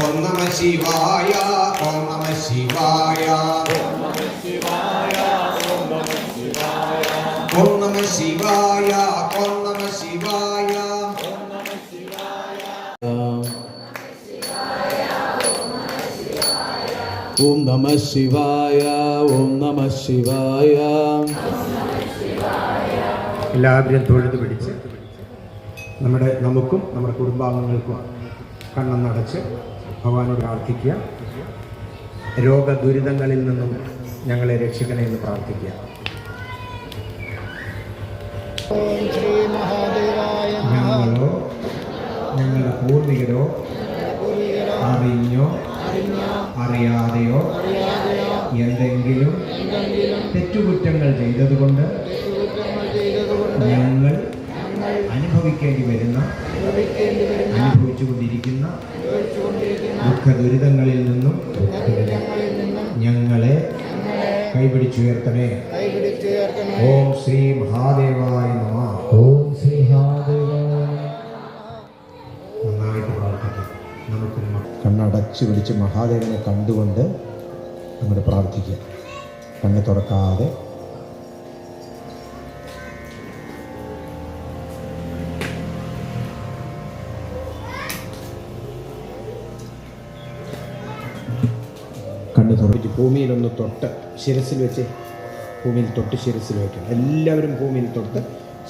ഓം നമ ശിവായ ഓം നമ ശിവായ. ഓം നമ ശിവായ ഓം നമ ശിവായ. ഓം നമ ശിവായ ഓം നമ ശിവായ. എല്ലാവരും തൊഴുതു പിടിച്ച് നമ്മുടെ നമുക്കും നമ്മുടെ കുടുംബാംഗങ്ങൾക്കും കണ്ണെന്നടച്ച് ഭഗവാനോട് പ്രാർത്ഥിക്കുക രോഗദുരിതങ്ങളിൽ നിന്നും ഞങ്ങളെ രക്ഷിക്കണേ എന്ന് പ്രാർത്ഥിക്കുക. ഞങ്ങളോ ഞങ്ങളുടെ പൂർവികരോ അറിഞ്ഞോ അറിയാതെയോ എന്തെങ്കിലും തെറ്റുകുറ്റങ്ങൾ ചെയ്തതുകൊണ്ട് ഞങ്ങൾ അനുഭവിക്കേണ്ടി വരുന്ന അനുഭവിച്ചുകൊണ്ടിരിക്കുന്ന ദുഃഖ ദുരിതങ്ങളിൽ നിന്നും ഞങ്ങളെ കൈപിടിച്ചുയർത്തണേ. ഓം ശ്രീ മഹാദേവായ നമ. ഓം ശ്രീ നന്നായിട്ട് പ്രാർത്ഥിക്കാം. നമുക്ക് കണ്ണടച്ച് പിടിച്ച് മഹാദേവനെ കണ്ടുകൊണ്ട് നമ്മൾ പ്രാർത്ഥിക്കുക കണ്ണ് തുറക്കാതെ കണ്ണ് തുറച്ച് ഭൂമിയിലൊന്ന് തൊട്ട് ശിരസിൽ വെച്ച് ഭൂമിയിൽ തൊട്ട് ശിരസിൽ വയ്ക്കണം എല്ലാവരും ഭൂമിയിൽ തൊട്ട്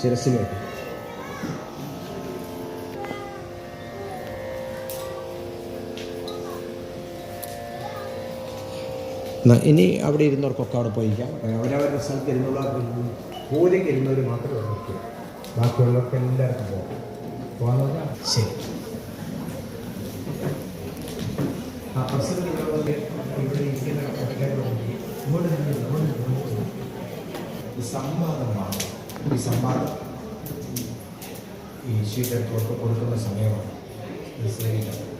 ശിരസിൽ വയ്ക്കണം ഇനി അവിടെ ഇരുന്നവർക്കൊക്കെ അവിടെ പോയിക്കാം അവരവരുടെ സ്ഥലത്ത് ഇരുന്നുള്ള പൂജയ്ക്ക് ഇരുന്നവർ മാത്രമേ നിൽക്കൂ. ബാക്കിയുള്ളവർക്ക് എല്ലാവർക്കും പോകാം. പോകാൻ ശരി. ആ പ്രസിഡന്റ് സംവാദമാണ് ഈ സംവാദം ഈ ശീലത്തോട്ട് കൊടുക്കുന്ന സമയമാണ് നിശ്ചയിക്കുന്നത്